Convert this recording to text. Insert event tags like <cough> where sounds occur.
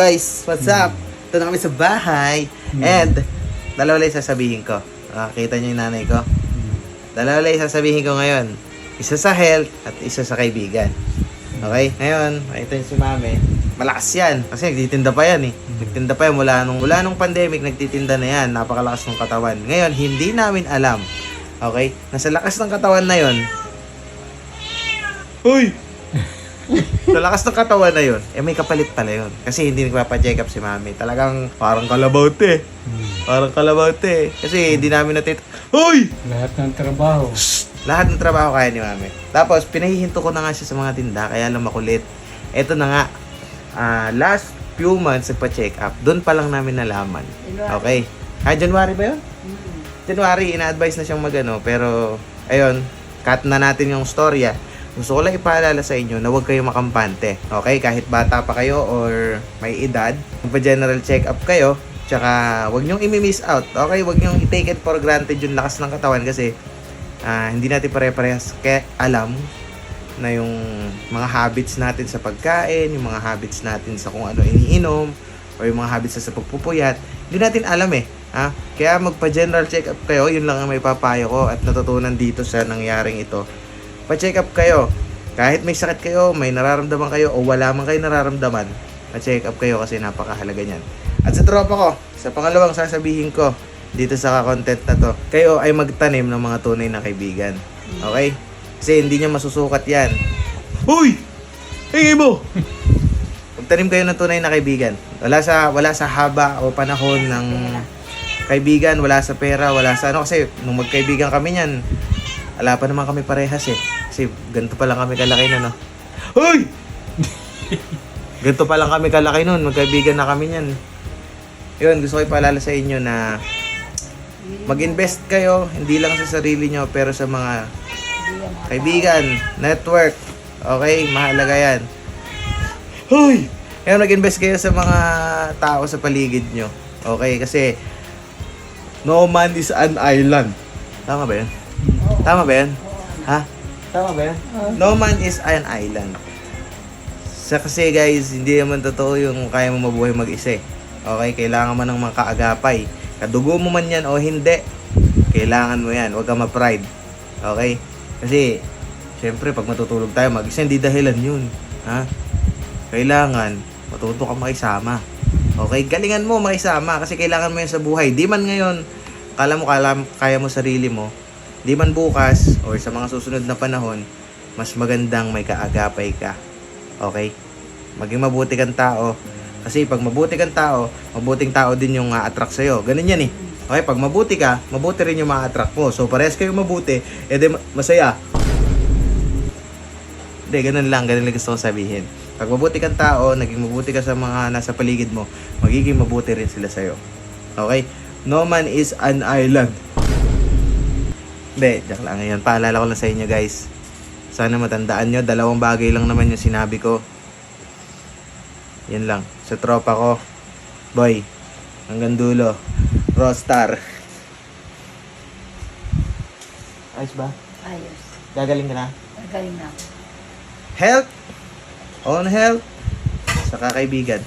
guys, what's up? Ito na kami sa bahay. And, dalawa lang sasabihin ko. Nakakita niyo yung nanay ko? Dalawa lang sasabihin ko ngayon. Isa sa health at isa sa kaibigan. Okay? Ngayon, ito yung si mami. Malakas yan. Kasi nagtitinda pa yan eh. Nagtinda pa yan mula nung, mula nung pandemic, nagtitinda na yan. Napakalakas ng katawan. Ngayon, hindi namin alam. Okay? Nasa lakas ng katawan na yon. Uy! <laughs> sa lakas ng katawan na yon, eh may kapalit pala yon. Kasi hindi nagpapa-check up si mami. Talagang parang kalabaute. Parang kalabaute. Kasi hindi namin natit... Uy! Lahat ng trabaho. Lahat ng trabaho kaya ni mami. Tapos, pinahihinto ko na nga siya sa mga tinda, kaya lang makulit. Ito na nga, ah, last few months nagpa-check up, doon pa lang namin nalaman. Okay. Ah, January ba yun? January, ina-advise na siyang magano, pero, ayun, cut na natin yung storya. Gusto ko lang ipaalala sa inyo na huwag kayong makampante. Okay? Kahit bata pa kayo or may edad, magpa-general check-up kayo, tsaka huwag nyong imi-miss out. Okay? Huwag nyong i-take it for granted yung lakas ng katawan kasi ah, hindi natin pare-parehas kaya alam na yung mga habits natin sa pagkain, yung mga habits natin sa kung ano iniinom, o yung mga habits sa pagpupuyat, hindi natin alam eh. Ha? Kaya magpa-general check-up kayo, yun lang ang may papayo ko at natutunan dito sa nangyaring ito. Pa-check up kayo. Kahit may sakit kayo, may nararamdaman kayo, o wala man kayo nararamdaman, pa-check up kayo kasi napakahalaga niyan. At sa tropa ko, sa pangalawang sasabihin ko dito sa content na to, kayo ay magtanim ng mga tunay na kaibigan. Okay? Kasi hindi niya masusukat yan. Hoy! Hingi mo! Magtanim kayo ng tunay na kaibigan. Wala sa wala sa haba o panahon ng kaibigan, wala sa pera, wala sa ano kasi nung magkaibigan kami niyan, wala pa naman kami parehas eh. Kasi ganito pa lang kami kalaki na no. Hoy! <laughs> ganito pa lang kami kalaki noon, magkaibigan na kami niyan. Yun, gusto ko ipaalala sa inyo na mag-invest kayo, hindi lang sa sarili nyo, pero sa mga kaibigan, network. Okay, mahalaga yan. Hoy! Kaya mag-invest kayo sa mga tao sa paligid nyo. Okay, kasi no man is an island. Tama ba yan? Tama ba yan? Ha? Tama ba yan? No man is an island. Sa kasi guys, hindi naman totoo yung kaya mo mabuhay mag-isa eh. Okay, kailangan mo ng mga kaagapay. Kadugo mo man yan o hindi, kailangan mo yan. Huwag ka ma-pride. Okay? Kasi, syempre, pag matutulog tayo, mag-isa, hindi dahilan yun. Ha? Kailangan, matuto ka makisama. Okay? Galingan mo makisama kasi kailangan mo yan sa buhay. Di man ngayon, kala mo kala, kaya mo sarili mo. Di man bukas or sa mga susunod na panahon, mas magandang may kaagapay ka. Okay? Maging mabuti kang tao. Kasi pag mabuti kang tao, mabuting tao din yung a-attract sa'yo. Ganun yan eh. Okay, pag mabuti ka, mabuti rin yung ma-attract mo. So, parehas kayo mabuti, edi ma- masaya. Hindi, ganun lang. Ganun lang gusto ko sabihin. Pag mabuti kang tao, naging mabuti ka sa mga nasa paligid mo, magiging mabuti rin sila sa'yo. Okay? No man is an island. Hindi, joke lang. Ngayon, paalala ko lang sa inyo guys. Sana matandaan nyo, dalawang bagay lang naman yung sinabi ko. Yan lang. Sa tropa ko, boy, hanggang dulo, Rostar. Ayos ba? Ayos. Gagaling ka na? Magaling na. Health, on health, sa kakaibigan.